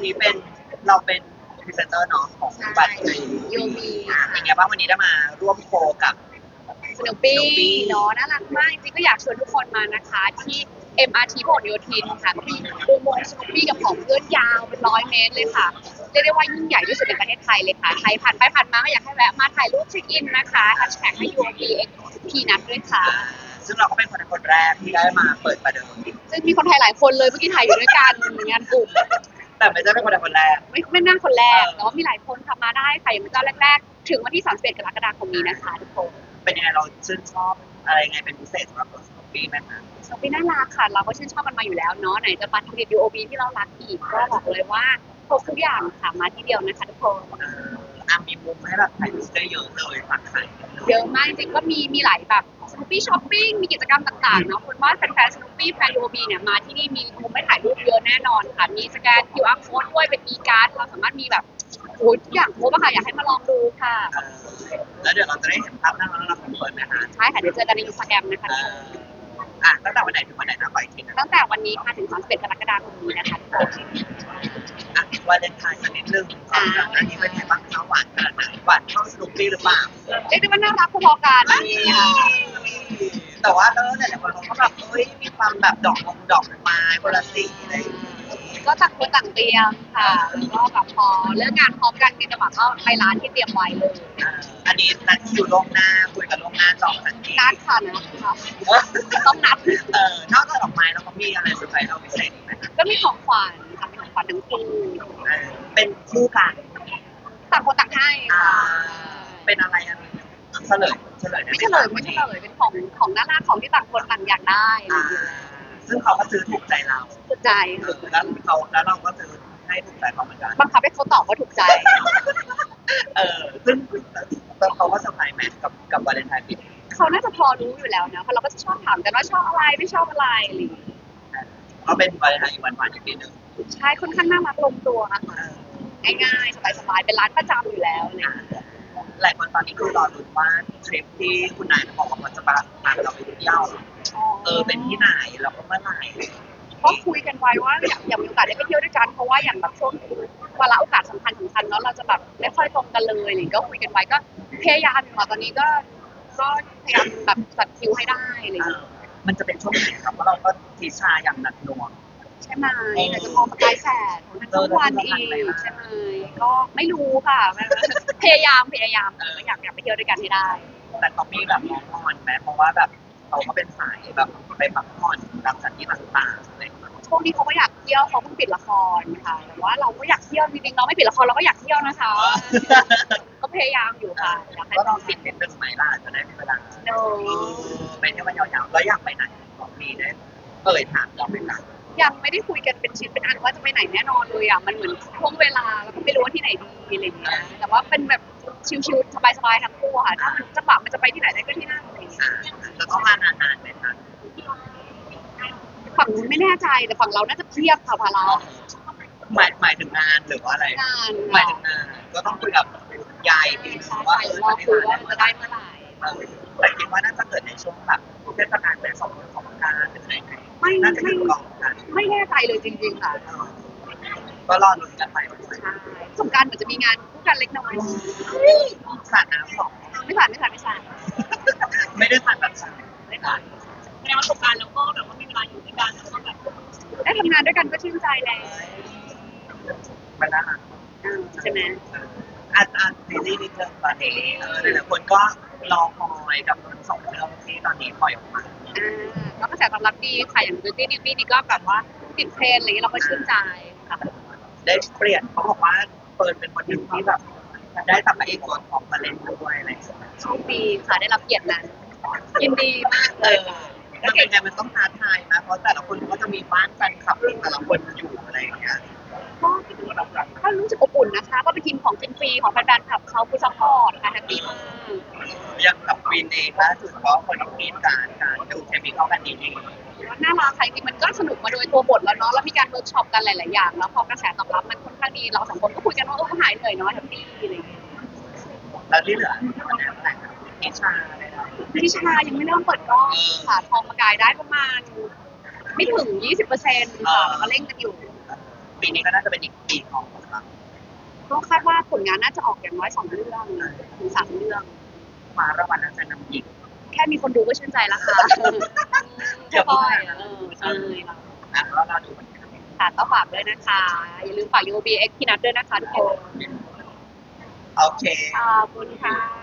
อันนี้เป็นเราเป็นพรีเซนเตอร์เนาะของบัตรโยมีอะอย่างเงี้ยบ้างวันนี้ได้มาร่วมโคกับ สนุปปี้ Snoopy เนาะน่ารักมาก จริงๆก็อยากชวนทุกคนมานะคะ ที่ MRT พหลโยธินค่ะมีอุโมงค์สนุปปี้กับของเพื่อนยาวเป็นร้อยเมตรเลยค่ะ เรียกได้ว่ายิ่งใหญ่ที่สุดในประเทศไทยเลยค่ะ ใครผ่านไปผ่านมาก็อยากให้แวะมาถ่ายรูปเช็คอินนะคะแฮชแท็กให้ UOP P นัดด้วยค่ะ ซึ่งเราก็เป็นคนคนแรกที่ได้มาเปิดประเดิมซึ่งมีคนไทยหลายคนเลยเมื่อกี้ถ่ายอยู่ด้วยกันงานกลุ่ม แต่ไม่ใช่เป็นคนคนแรก ไม่ไม่นั่งคนแรกเออแต่ว่ามีหลายคนทำมาได้ค่ะอย่างเป็นเจ้าแรก ๆ ถึงวันที่ 31 กรกฎาคมนี้นะคะทุกคนเป็นยังไงเราชื่นชอบอะไรยังไงเป็นพิเศษสำหรับตัวสโนปี้ไหมคะสปีน่ารักค่ะ เราก็ชื่นชอบมันมาอยู่แล้วเนาะไหนจะบัตรเครดิต UOB ที่เรารักอีกก็บอกเลยว่าครบทุกอย่างค่ะมาที่เดียวนะคะทุกคนเอ่ออะมีมุมให้แบบถ่ายรูปได้เยอะเลยฝากขายเยอะมากจริงๆก็มีมีหลายแบบส นุปปี้ช้อปปิ้งมีกิจกรรมต่างๆเนาะคนว่าแฟนๆสนุปปี้แฟน UOB เนี่ยมาที่นี่มีมุมให้ถ่ายรูปเยอะแน่นอนค่ะ มีสแกน QR code ด้วยเป็น e card เราสามารถมีแบบโอ้ยทุกอย่างครบอะค่ะอยากให้มาลองดูค่ะเอ่อแล้วเดี๋ยวเราจะได้เห็นภาพน่ารักๆของเฟิร์นไหมคะใช่ค่ะเดี๋ยวเจอกันในอินสตาแกรมนะคะเอ่ออะตั้งแต่วันไหนถึงวันไหนนะไปอีกทีนะตั้งแต่วันนี้ค่ะถึง31กรกฎาคมนี้นะคะทุกคนอะวาเลนไทน์สักนิดนึงก่อนนะอันนี้เป็นไงบ้างคะหวานขนาดไหนหวานเท่าสนุปปี้หรือเปล่า เรียกได้ว่าน่ารักพอๆกันค่ะ แต่ว่าเออหลายๆคนเขาก็แบบเฮ้ยมีความแบบดอกมงดอกไม้คนละสีอะไรอย่างเงี้ยก็ต่างคนต่างเตรียมค่ะแล้วก็แบบพอเลิกงานพร้อมกันมีจังหวะก็ไปร้านที่เตรียมไว้เลยอ่าอันนี้นัดคิวล่วงหน้าคุยกันล่วงหน้าจองทันทีนัดค่ะนะคะต้องนัดเออนอกจากดอกไม้แล้วก็มีอะไรเซอร์ไพรส์เราพิเศษอีกไหมคะก็มีของขวัญค่ะมีของขวัญทั้งคู่เออเป็นคู่กันต่างคนต่างให้อ่าค่ะเป็นอะไรอะไรเฉลย เฉลยได้ไม่หเฉลยไม่เฉลยเป็นของของน่ารักของที่ต่างคนต่างอยากได้อะไรอ่าอย่างเงี้ยซึ่งเขาก็ซื้อถูกใจเราถูกใจเออแล้วเขาแล้วเราก็ซื้อให้ถูกใจเขาเหมือนกันบังคับให้เขาตอบว่าถูกใจ เออซึ่งเขาก็เซอร์ไพรส์แมทกับกับวาเลนไทน์ปีนี้เขาน่าจะพอรู้อยู่แล้วนะเพราะเราก็จะชอบถามกันว่าชอบอะไรไม่ชอบอะไรอะไรอย่างเงี้ยเขาเป็นวาเลนไทน์อีกวันวันอีกปีหนึ่งใช่ค่อนข้างน่ารักลงตัวค่ะเออง่ายๆสบายๆเป็นร้านประจำอยู่แล้วอะไรอย่างเลย หลายคนตอนนี้คือรอลุ้นว่าทริปที่คุณนายบอกว่ามันจะพาเราไปเที่ยวเออเป็นที่ไหนแล้วก็เมื่อไหร่ก็คุยกันไว้ว่าอยากอยากมีโอกาสได้ไปเที่ยวด้วยกันเพราะว่าอย่างแบบช่วงเวลาโอกาสสำคัญสำคัญเนาะเราจะแบบไม่ค่อยตรงกันเลยอะไรอย่างเงี้ยก็คุยกันไว้ก็พยายามอยู่อะตอนนี้ก็ก็พยายามแบบจัดคิวให้ได้อะไรอย่างเอเงี้ยอมันจะเป็นช่วงไหนครับเพราะเราก็ทีชาอย่างหนักหน่วง ใช่ไหมแต่จะมองประกายแสดของทั้งทุกวันอีกใช่ไหมก็ไม่รู้ค่ะพยายามพยายามแต่ก็อยากอยากไปเที่ยวด้วยกันให้ได้ แต่เขามีแบบมองนอนไหมเพราะว่าแบบเขาก็เป็นสายแบบไปพักผ่อนตามสถานที่ต่างๆอะไรอย่างเงี้ยช่วงนี้เขาก็อยากเที่ยวเขาเพิ่งปิดละครค่ะแต่ว่าเราก็อยากเที่ยวจริงๆเราไม่ปิดละครเราก็อยากเที่ยวนะคะ ก็พยายามอยู่ค่ะอยากให้ก็ต้องปิดนิดนึงไหมล่ะจะได้มีเวลาโนไปเที่ยวกันยาวๆแล้วอยากไปไหนของมีได้เอ่ยถามเราไหมคะ ยังไม่ได้คุยกันเป็นชิ้นเป็นอันว่าจะไปไหนแน่นอนเลยอะมันเหมือนช่วงเวลาแล้วก็ไม่รู้ว่าที่ไหนดีอะไรอย่างเงี้ยแต่ว่าเป็นแบบชิลๆสบายๆทั้งคู่อะค่ะถ้ามันจังหวะมันจะไปที่ไหนได้ก็ที่นั่นอะไรอย่างเงี้ยอ่าจะต้องมานานๆไหมคะฝั่งนู้นไม่แน่ใจแต่ฝั่งเราน่าจะเทียบค่ะพาราหมายหมายถึงงานหรือว่าอะไรงานหมายถึงงานก็ต้องคุยกับยายทีนึงว่าเออรอจะคุยได้ว่าจะได้เมื่อไหร่เออแต่คิดว่าน่าจะเกิดในช่วงแบบ เทศกาลเป็นสองของการหรืออะไรไงไม่น่าจะไม่ถึงกองกันไม่แน่ใจเลยจริงๆค่ะก็รอลุ้นกันไปวันนี้ใช่สงกรารเหมือนจะมีงานคู่กันเล็กน้อยสาดน้ำสองไม่ผ่านไม่ผ่านไม่ผ่านไม่ได้สาดแบบสาดไม่ผ่านแสดงว่าสงกรารแล้วก็แบบว่ามีเวลาอยู่ด้วยกันแล้วก็แบบได้ทำงานด้วยกันก็ชื่นใจแล้วมันน่ารักอ่าใช่ไหมเอออาอาซีรีส์นิดนึงตอนนี้เออหลายๆคนก็ รอคอยกับทั้งสองเรื่องที่ตอนนี้ปล่อยออกมาอ่าก็กระแสตอบรับดีค่ะอย่าง Beauty n e w b y นี่ก็แบบว่าติดเทรนด์อะไรอย่างเงี้ยเราก็ชื่นใจค่ะได้เปลี่ยนเขาบอกว่าเปิดเป็นคนหนึ่งที่แบบได้ตับพระเอกตัวท็อปมาเล่นด้วยอะไรอย่างเงี้ยโชคดีค่ะได้รับเกียรตินั้นยินดีมากเอเลยอมันเป็นไงมันต้องท้าทายนะเพราะแต่ละคนก็จะมีบ้านแฟนคลับของแต่ละคนอยู่อะไรอย่างเงี้ย ก็ก็รู้สึกอบอุ่นนะคะ ก็เป็นทีมของทีมฟรีของแฟนๆคลับเขาคือซัพพอร์ตค่ะแฮปปี้มากยังกับควีนเองล่าสุดก็คนต้องมีการการดูเคมีเข้ากันดีว่าน่ารักค่ะจริงๆมันก็สนุกมาโดยตัวบทแล้วเนาะแล้วมีการเวิร์กช็อปกันหลาย ๆ อย่าง แล้วพอกระแสตอบรับมันค่อนข้างดีเราสองคนก็คุยกันว่าเออหายเหนื่อยเนาะแฮปปี้อะไรอย่างเงี้ยแล้วที่เหลือคนนี้แต่งนิชาเลยนะพิชายังไม่เริ่มเปิดกล้องค่ะทองมากายได้ประมาณ ไม่ถึง 20%ค่ะแล้วก็เร่งกันอยู่ก ปีนี้ก็น่าจะเป็นอีกปีของเราก็คาดว่าผลงานน่าจะออกอย่างน้อยสองเรื่องถึงสามเรื่องคว้ารางวัลนักแสดงนำหญิงแค่มีคนดูก็ชื่นใจแล้วค่ะเดี๋ยวค่อยๆเออใช่อะแล้วเราดูมันกันค่ะก็ฝากด้วยนะคะ อย่าลืมฝาก UB X พี่นัทด้วยนะคะทุกคนโอเคขอบคุณค่ะ